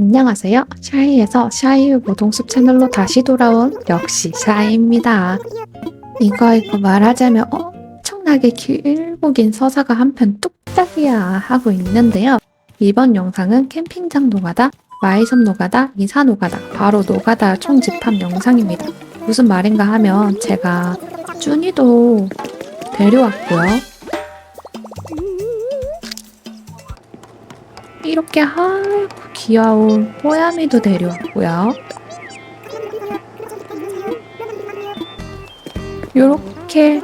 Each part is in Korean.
안녕하세요. 샤이에서 샤이유 모동숲 채널로 다시 돌아온 역시 샤이입니다. 이거 이거 말하자면 엄청나게 길고 긴 서사가 한편 뚝딱이야 하고 있는데요. 이번 영상은 캠핑장 노가다, 마이섬 노가다, 이사 노가다, 바로 노가다 총집합 영상입니다. 무슨 말인가 하면 제가 쭈니도 데려왔고요. 이렇게 하얗고 귀여운 뽀야미도 데려왔고요. 요렇게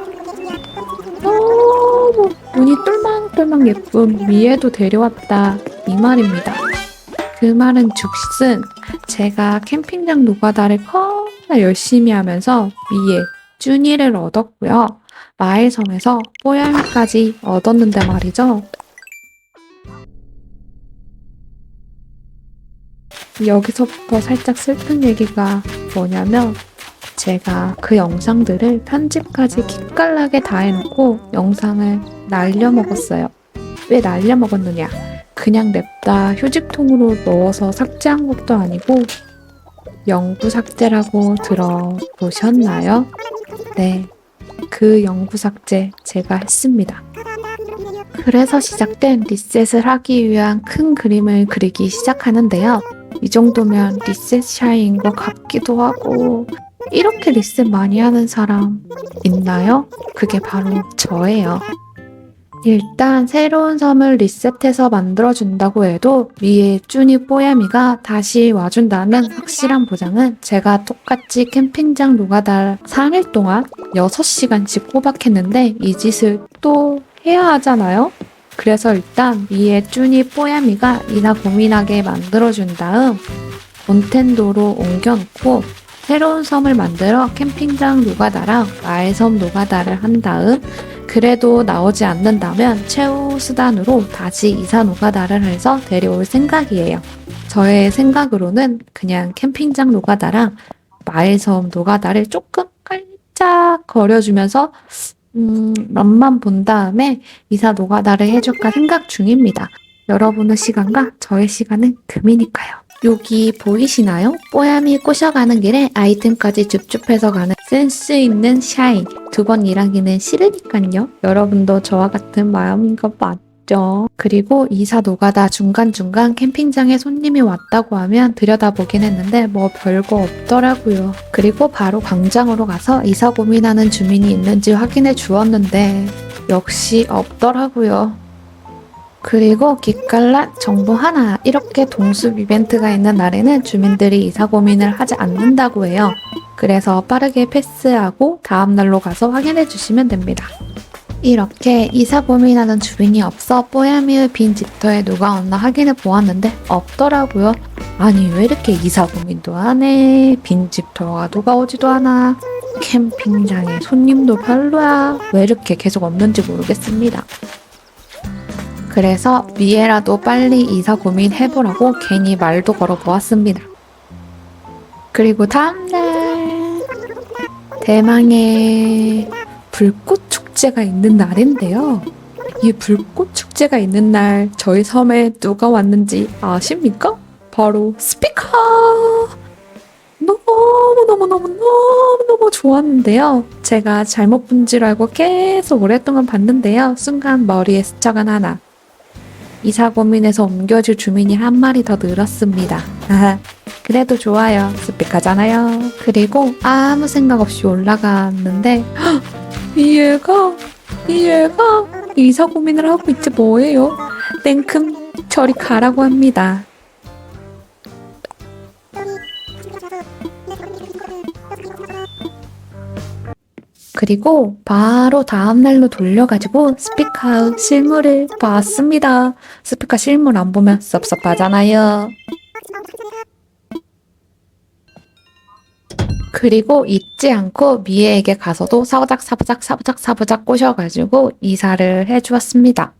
너무 눈이 똘망똘망 예쁜 미애도 데려왔다 이 말입니다. 그 말은 즉슨 제가 캠핑장 노가다를 겁나 열심히 하면서 미애, 쭈니를 얻었고요. 마을섬에서 뽀야미까지 얻었는데 말이죠. 여기서부터 살짝 슬픈 얘기가 뭐냐면 제가 그 영상들을 편집까지 기깔나게 다 해놓고 영상을 날려먹었어요. 왜 날려먹었느냐? 그냥 냅다 휴지통으로 넣어서 삭제한 것도 아니고 영구 삭제라고 들어보셨나요? 네. 그 영구 삭제 제가 했습니다. 그래서 시작된 리셋을 하기 위한 큰 그림을 그리기 시작하는데요. 이 정도면 리셋 샤이인 것 같기도 하고 이렇게 리셋 많이 하는 사람 있나요? 그게 바로 저예요. 일단 새로운 섬을 리셋해서 만들어준다고 해도 위에 쭈니 뽀야미가 다시 와준다는 확실한 보장은 제가 똑같이 캠핑장 노가다 3일 동안 6시간씩 꼬박했는데 이 짓을 또 해야 하잖아요? 그래서 일단 위에 쭈니 뽀야미가 이나 고민하게 만들어준 다음 본텐도로 옮겨놓고 새로운 섬을 만들어 캠핑장 노가다랑 마을섬 노가다를 한 다음 그래도 나오지 않는다면 최후 수단으로 다시 이사 노가다를 해서 데려올 생각이에요. 저의 생각으로는 그냥 캠핑장 노가다랑 마을섬 노가다를 조금 깔짝 거려주면서 음, 맛만 본 다음에 이사 노가다를 해줄까 생각 중입니다. 여러분의 시간과 저의 시간은 금이니까요. 여기 보이시나요? 뽀야미 꼬셔가는 길에 아이템까지 줍줍해서 가는 센스 있는 샤이. 두번 일하기는 싫으니까요. 여러분도 저와 같은 마음인 것 맞 죠? 그리고 이사 노가 다 중간중간 캠핑장에 손님이 왔다고 하면 들여다보긴 했는데 뭐 별거 없더라고요. 그리고 바로 광장으로 가서 이사 고민하는 주민이 있는지 확인해 주었는데 역시 없더라고요. 그리고 기깔난 정보 하나 이렇게 동숲 이벤트가 있는 날에는 주민들이 이사 고민을 하지 않는다고 해요. 그래서 빠르게 패스하고 다음 날로 가서 확인해 주시면 됩니다. 이렇게 이사 고민하는 주민이 없어 뽀야미의 빈 집터에 누가 왔나 확인해 보았는데 없더라고요. 아니 왜 이렇게 이사 고민도 하네 빈 집터가 누가 오지도 않아 캠핑장에 손님도 별로야 왜 이렇게 계속 없는지 모르겠습니다. 그래서 미애라도 빨리 이사 고민해보라고 괜히 말도 걸어보았습니다. 그리고 다음날 대망의 불꽃 축제가 있는 날인데요. 이 불꽃 축제가 있는 날 저희 섬에 누가 왔는지 아십니까? 바로 스피커! 너무너무너무너무너무 좋았는데요. 제가 잘못 본 줄 알고 계속 오랫동안 봤는데요. 순간 머리에 스쳐간 하나. 이사 고민해서 옮겨줄 주민이 한 마리 더 늘었습니다. 그래도 좋아요. 스피커잖아요. 그리고 아무 생각 없이 올라갔는데 헉, 이 애가 이사 고민을 하고 있지 뭐예요? 땡큼 저리 가라고 합니다. 그리고 바로 다음날로 돌려가지고 스피커 실물을 봤습니다. 스피커 실물 안 보면 섭섭하잖아요. 그리고 잊지 않고 미애에게 가서도 사부작 사부작 사부작 사부작 꼬셔가지고 이사를 해주었습니다.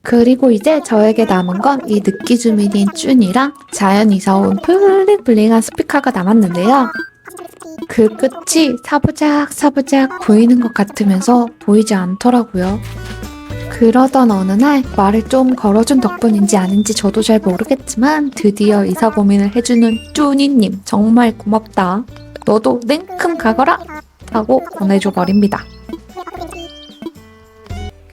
그리고 이제 저에게 남은 건이 느끼 주민인 쭈니랑 자연 이사 온 블링블링한 스피커가 남았는데요. 그 끝이 사부작 사부작 보이는 것 같으면서 보이지 않더라고요. 그러던 어느 날 말을 좀 걸어준 덕분인지 아닌지 저도 잘 모르겠지만 드디어 이사 고민을 해주는 쭈니님 정말 고맙다. 너도 냉큼 가거라 하고 보내줘 버립니다.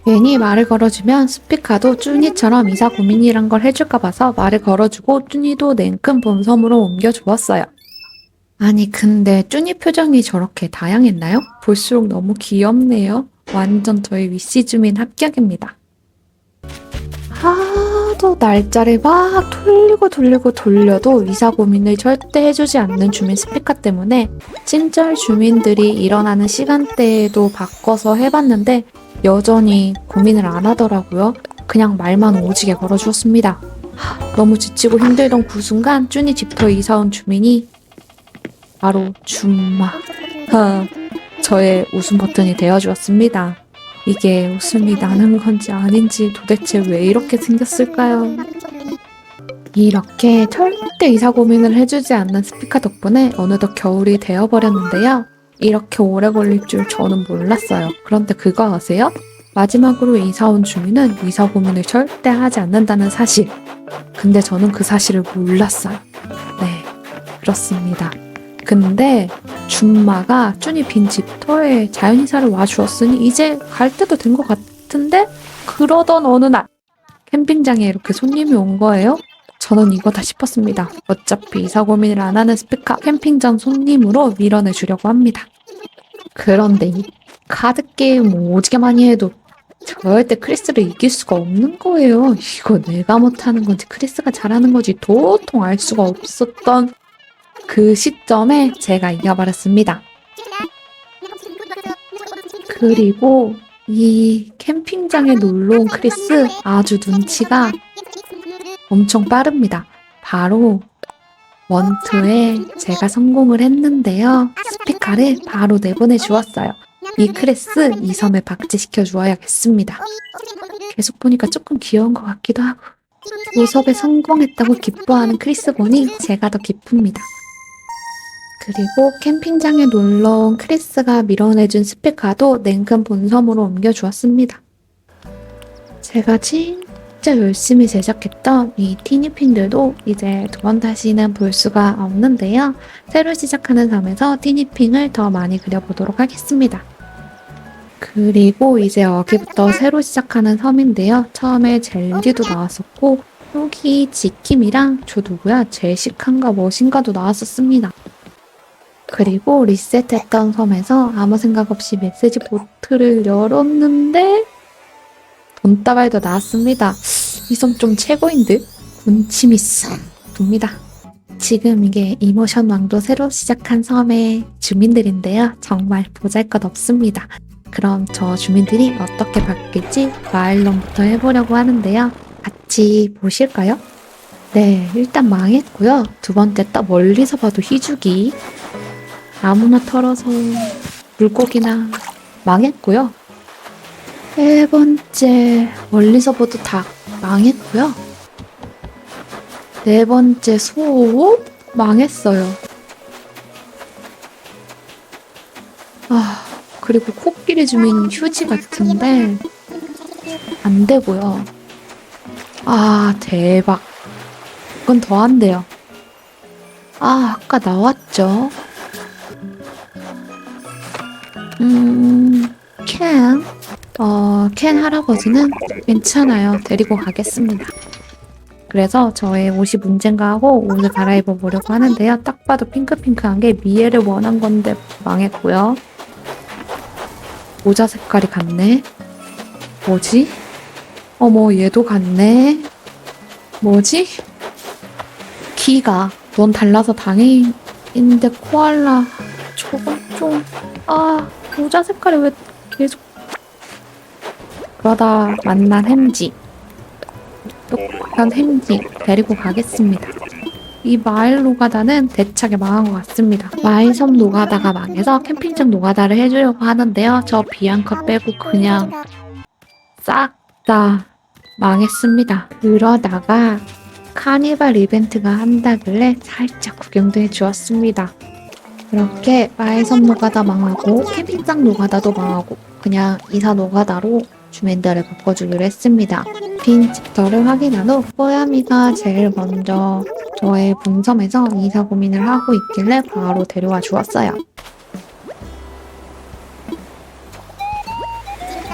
괜히 말을 걸어주면 스피카도 쭈니처럼 이사 고민이란 걸 해줄까 봐서 말을 걸어주고 쭈니도 냉큼 본섬으로 옮겨주었어요. 아니 근데 쭈니 표정이 저렇게 다양했나요? 볼수록 너무 귀엽네요. 완전 저희 위시 주민 합격입니다. 하도 날짜를 막 돌리고 돌리고 돌려도 이사 고민을 절대 해주지 않는 주민 스피커 때문에 친절 주민들이 일어나는 시간대에도 바꿔서 해봤는데 여전히 고민을 안 하더라고요. 그냥 말만 오지게 걸어주었습니다. 하, 너무 지치고 힘들던 그 순간 쭈니 집터 이사 온 주민이 바로 줌마. 하, 저의 웃음 버튼이 되어주었습니다. 이게 웃음이 나는 건지 아닌지 도대체 왜 이렇게 생겼을까요? 이렇게 절대 이사 고민을 해주지 않는 스피커 덕분에 어느덧 겨울이 되어버렸는데요. 이렇게 오래 걸릴 줄 저는 몰랐어요. 그런데 그거 아세요? 마지막으로 이사 온 주민은 이사 고민을 절대 하지 않는다는 사실. 근데 저는 그 사실을 몰랐어요. 네, 그렇습니다. 근데 줌마가 쭈니 빈 집터에 자연이사를 와주었으니 이제 갈 때도 된 것 같은데 그러던 어느 날 캠핑장에 이렇게 손님이 온 거예요. 저는 이거다 싶었습니다. 어차피 이사 고민을 안 하는 스피커 캠핑장 손님으로 밀어내 주려고 합니다. 그런데 이 카드 게임 오지게 많이 해도 절대 크리스를 이길 수가 없는 거예요. 이거 내가 못하는 건지 크리스가 잘하는 건지 도통 알 수가 없었던 그 시점에 제가 이겨버렸습니다. 그리고 이 캠핑장에 놀러 온 크리스 아주 눈치가 엄청 빠릅니다. 바로 원투에 제가 성공을 했는데요. 스피커를 바로 내보내 주었어요. 이 크리스 이 섬에 박제시켜 주어야겠습니다. 계속 보니까 조금 귀여운 것 같기도 하고 도섭에 성공했다고 기뻐하는 크리스 보니 제가 더 기쁩니다. 그리고 캠핑장에 놀러온 크리스가 밀어내준 스피커도 냉큼 본섬으로 옮겨주었습니다. 제가 진짜 열심히 제작했던 이 티니핑들도 이제 두 번 다시는 볼 수가 없는데요. 새로 시작하는 섬에서 티니핑을 더 많이 그려보도록 하겠습니다. 그리고 이제 여기부터 새로 시작하는 섬인데요. 처음에 젤리도 나왔었고 여기 지킴이랑 저 누구야? 제시칸가 머신가도 나왔었습니다. 그리고 리셋했던 섬에서 아무 생각 없이 메시지 보트를 열었는데 돈다발도 나왔습니다. 이 섬 좀 최고인 듯? 군침이 싹 돕니다. 지금 이게 이모션 왕도 새로 시작한 섬의 주민들인데요. 정말 보잘 것 없습니다. 그럼 저 주민들이 어떻게 바뀔지 마일런부터 해보려고 하는데요. 같이 보실까요? 네, 일단 망했고요. 두 번째 딱 멀리서 봐도 희죽이 아무나 털어서 물고기나 망했고요. 세 번째 멀리서 봐도 닭 망했고요. 네 번째 소 망했어요. 아 그리고 코끼리 주민 휴지 같은데 안 되고요. 아 대박. 이건 더 안 돼요. 아 아까 나왔죠. 음, 캔. 어, 캔 할아버지는 괜찮아요. 데리고 가겠습니다. 그래서 저의 옷이 문제인가 하고 옷을 갈아입어 보려고 하는데요. 딱 봐도 핑크핑크한 게 미에를 원한 건데 망했고요. 모자 색깔이 같네. 뭐지? 어머, 얘도 같네. 뭐지? 키가 넌 달라서 당해인데 코알라 저건 좀 아, 모자 색깔이 왜 계속 그러다 만난 햄지 똑똑한 햄지 데리고 가겠습니다. 이 마일 노가다는 대차게 망한 것 같습니다. 마일섬 노가다가 망해서 캠핑장 노가다를 해주려고 하는데요. 저 비앙카 빼고 그냥 싹 다 망했습니다. 그러다가 카니발 이벤트가 한다길래 살짝 구경도 해주었습니다. 그렇게 마일섬 노가다 망하고 캠핑장 노가다도 망하고 그냥 이사 노가다로 주민들을 바꿔주기로 했습니다. 빈 집터를 확인한 후 뽀야미가 제일 먼저 저의 분섬에서 이사 고민을 하고 있길래 바로 데려와 주었어요.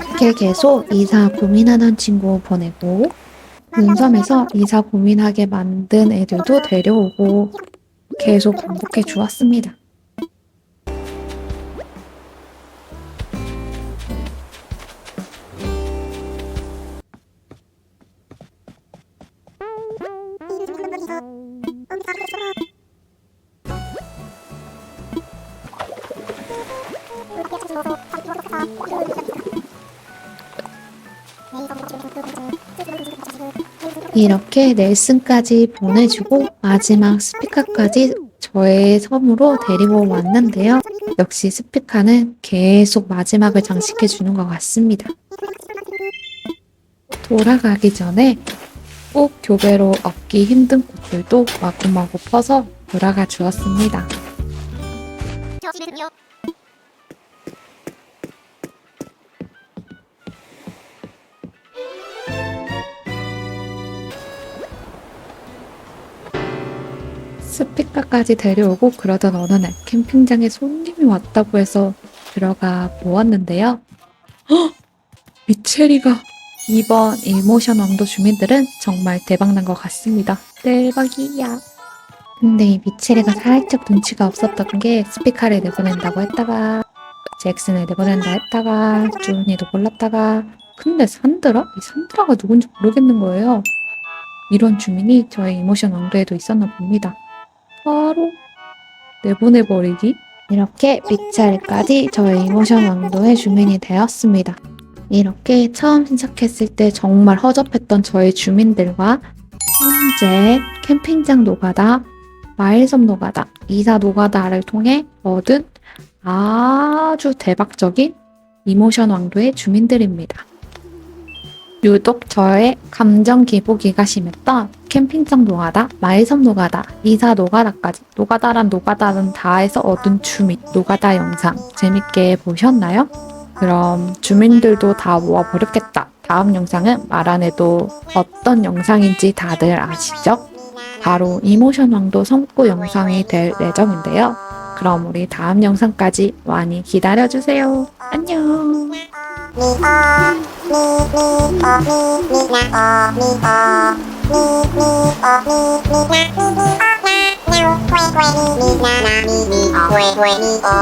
이렇게 계속 이사 고민하는 친구 보내고 분섬에서 이사 고민하게 만든 애들도 데려오고 계속 반복해 주었습니다. 이렇게 넬슨까지 보내주고 마지막 스피카까지 저의 섬으로 데리고 왔는데요. 역시 스피카는 계속 마지막을 장식해 주는 것 같습니다. 돌아가기 전에 꼭 교배로 얻기 힘든 꽃들도 마구마구 퍼서 돌아가 주었습니다. 스피커까지 데려오고 그러던 어느 날 캠핑장에 손님이 왔다고 해서 들어가 보았는데요. 헉! 미체리가 이번 이모션 왕도 주민들은 정말 대박난 것 같습니다. 대박이야. 근데 이 미체리가 살짝 눈치가 없었던 게 스피카를 내보낸다고 했다가 잭슨을 내보낸다 했다가 준이도 몰랐다가 근데 산드라? 이 산드라가 누군지 모르겠는 거예요. 이런 주민이 저의 이모션 왕도에도 있었나 봅니다. 바로 내보내버리기? 이렇게 미찰까지 저의 이모션 왕도의 주민이 되었습니다. 이렇게 처음 시작했을 때 정말 허접했던 저의 주민들과 현재 캠핑장 노가다, 마일섬 노가다, 이사 노가다를 통해 얻은 아주 대박적인 이모션 왕도의 주민들입니다. 유독 저의 감정 기복이가 심했던 캠핑장 노가다, 마일섬 노가다, 이사 노가다까지 노가다란 노가다는 다 해서 얻은 주민 노가다 영상 재밌게 보셨나요? 그럼 주민들도 다 모아버렸겠다. 다음 영상은 말 안 해도 어떤 영상인지 다들 아시죠? 바로 이모션 왕도 섬구 영상이 될 예정인데요. 그럼 우리 다음 영상까지 많이 기다려주세요. 안녕! mi o mi mi na na mi mi o kwe kwe mi o